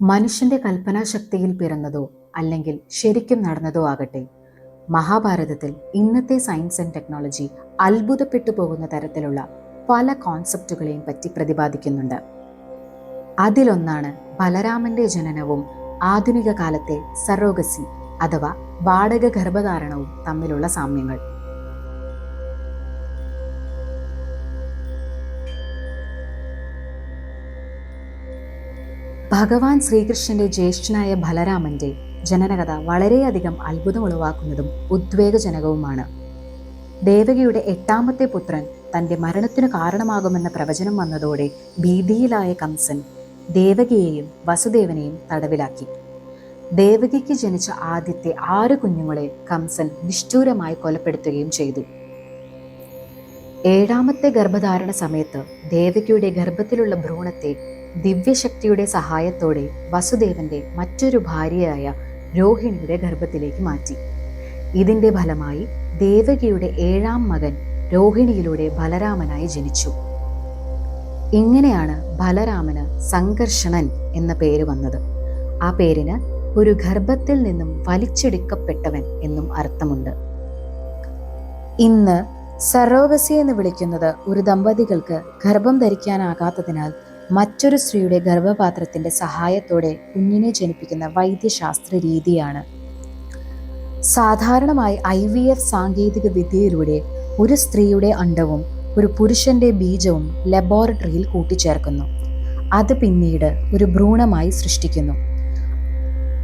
മനുഷ്യന്റെ കൽപ്പനാശക്തിയിൽ പിറന്നതോ അല്ലെങ്കിൽ ശരിക്കും നടന്നതോ ആകട്ടെ മഹാഭാരതത്തിൽ ഇന്നത്തെ സയൻസ് ആൻഡ് ടെക്നോളജി അത്ഭുതപ്പെട്ടു പോകുന്ന തരത്തിലുള്ള പല കോൺസെപ്റ്റുകളെയും പറ്റി പ്രതിപാദിക്കുന്നുണ്ട്. അതിലൊന്നാണ് ബലരാമന്റെ ജനനവും ആധുനിക കാലത്തെ സറോഗസി അഥവാ വാടക ഗർഭധാരണവും തമ്മിലുള്ള സാമ്യങ്ങൾ. ഭഗവാൻ ശ്രീകൃഷ്ണന്റെ ജ്യേഷ്ഠനായ ബലരാമന്റെ ജനനകഥ വളരെയധികം അത്ഭുതം ഉളവാക്കുന്നതും ഉദ്വേഗജനകവുമാണ്. ദേവകിയുടെ എട്ടാമത്തെ പുത്രൻ തന്റെ മരണത്തിനു കാരണമാകുമെന്ന പ്രവചനം വന്നതോടെ ഭീതിയിലായ കംസൻ ദേവകിയെയും വസുദേവനെയും തടവിലാക്കി. ദേവകിക്ക് ജനിച്ച ആദ്യത്തെ ആറ് കുഞ്ഞുങ്ങളെ കംസൻ നിഷ്ഠൂരമായി കൊലപ്പെടുത്തുകയും ചെയ്തു. ഏഴാമത്തെ ഗർഭധാരണ സമയത്ത് ദേവകിയുടെ ഗർഭത്തിലുള്ള ഭ്രൂണത്തെ ദിവ്യശക്തിയുടെ സഹായത്തോടെ വസുദേവന്റെ മറ്റൊരു ഭാര്യയായ രോഹിണിയുടെ ഗർഭത്തിലേക്ക് മാറ്റി. ഇതിന്റെ ഫലമായി ദേവകിയുടെ ഏഴാം മകൻ രോഹിണിയിലൂടെ ബലരാമനായി ജനിച്ചു. ഇങ്ങനെയാണ് ബലരാമന് സംഘർഷണൻ എന്ന പേര് വന്നത്. ആ പേരിന് ഒരു ഗർഭത്തിൽ നിന്നും വലിച്ചെടുക്കപ്പെട്ടവൻ എന്നും അർത്ഥമുണ്ട്. ഇന്ന് സറോഗസി എന്ന് വിളിക്കുന്നത് ഒരു ദമ്പതികൾക്ക് ഗർഭം ധരിക്കാനാകാത്തതിനാൽ മറ്റൊരു സ്ത്രീയുടെ ഗർഭപാത്രത്തിന്റെ സഹായത്തോടെ കുഞ്ഞിനെ ജനിപ്പിക്കുന്ന വൈദ്യശാസ്ത്ര രീതിയാണ്. സാധാരണമായി ഐ വി എഫ് സാങ്കേതിക വിദ്യയിലൂടെ ഒരു സ്ത്രീയുടെ അണ്ടവും ഒരു പുരുഷന്റെ ബീജവും ലബോറട്ടറിയിൽ കൂട്ടിച്ചേർക്കുന്നു. അത് പിന്നീട് ഒരു ഭ്രൂണമായി സൃഷ്ടിക്കുന്നു.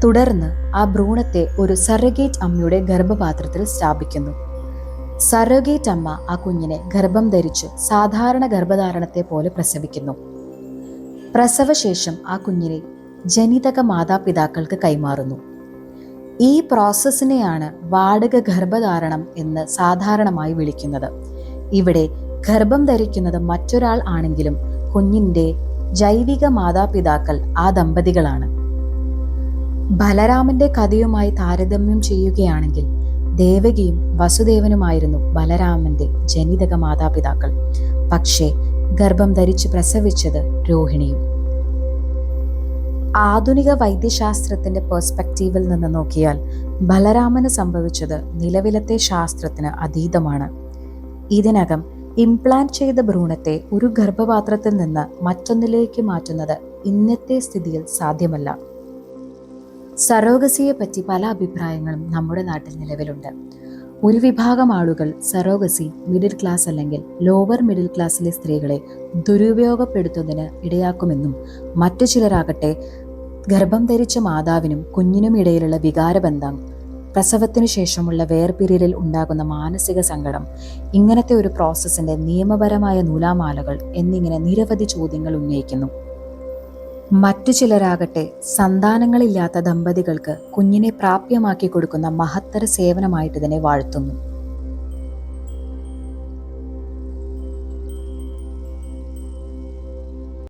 തുടർന്ന് ആ ഭ്രൂണത്തെ ഒരു സറഗേറ്റ് അമ്മയുടെ ഗർഭപാത്രത്തിൽ സ്ഥാപിക്കുന്നു. സറഗേറ്റ് അമ്മ ആ കുഞ്ഞിനെ ഗർഭം ധരിച്ചു സാധാരണ ഗർഭധാരണത്തെ പോലെ പ്രസവിക്കുന്നു. പ്രസവശേഷം ആ കുഞ്ഞിനെ ജനിതക മാതാപിതാക്കൾക്ക് കൈമാറുന്നു. ഈ പ്രോസസ്സിനെയാണ് വാടക ഗർഭധാരണം എന്ന് സാധാരണമായി വിളിക്കുന്നത്. ഇവിടെ ഗർഭം ധരിക്കുന്നത് മറ്റൊരാൾ ആണെങ്കിലും കുഞ്ഞിന്റെ ജൈവിക മാതാപിതാക്കൾ ആ ദമ്പതികളാണ്. ബലരാമന്റെ കഥയുമായി താരതമ്യം ചെയ്യുകയാണെങ്കിൽ ദേവകിയും വസുദേവനുമായിരുന്നു ബലരാമന്റെ ജനിതക മാതാപിതാക്കൾ. പക്ഷേ ഗർഭം ധരിച്ച് പ്രസവിച്ചത് രോഹിണിയും. ആധുനിക വൈദ്യശാസ്ത്രത്തിന്റെ പെർസ്പെക്റ്റീവിൽ നിന്ന് നോക്കിയാൽ ബലരാമന് സംഭവിച്ചത് നിലവിലത്തെ ശാസ്ത്രത്തിന് അതീതമാണ്. ഇതിനകം ഇംപ്ലാന്റ് ചെയ്ത ഭ്രൂണത്തെ ഒരു ഗർഭപാത്രത്തിൽ നിന്ന് മറ്റൊന്നിലേക്ക് മാറ്റുന്നത് ഇന്നത്തെ സ്ഥിതിയിൽ സാധ്യമല്ല. സറോഗസിയെ പറ്റി പല അഭിപ്രായങ്ങളും നമ്മുടെ നാട്ടിൽ നിലവിലുണ്ട്. ഒരു വിഭാഗം ആളുകൾ സറോഗസി മിഡിൽ ക്ലാസ് അല്ലെങ്കിൽ ലോവർ മിഡിൽ ക്ലാസ്സിലെ സ്ത്രീകളെ ദുരുപയോഗപ്പെടുത്തുന്നതിന് ഇടയാക്കുമെന്നും മറ്റു ചിലരാകട്ടെ ഗർഭം ധരിച്ച മാതാവിനും കുഞ്ഞിനും ഇടയിലുള്ള വികാരബന്ധം പ്രസവത്തിനു ശേഷമുള്ള വേർപിരിയലിൽ ഉണ്ടാകുന്ന മാനസിക സങ്കടം ഇങ്ങനത്തെ ഒരു പ്രോസസ്സിന്റെ നിയമപരമായ നൂലാമാലകൾ എന്നിങ്ങനെ നിരവധി ചോദ്യങ്ങൾ ഉന്നയിക്കുന്നു. മറ്റു ചിലരാകട്ടെ സന്താനങ്ങളില്ലാത്ത ദമ്പതികൾക്ക് കുഞ്ഞിനെ പ്രാപ്യമാക്കി കൊടുക്കുന്ന മഹത്തര സേവനമായിട്ട് ഇതിനെ വാഴ്ത്തുന്നു.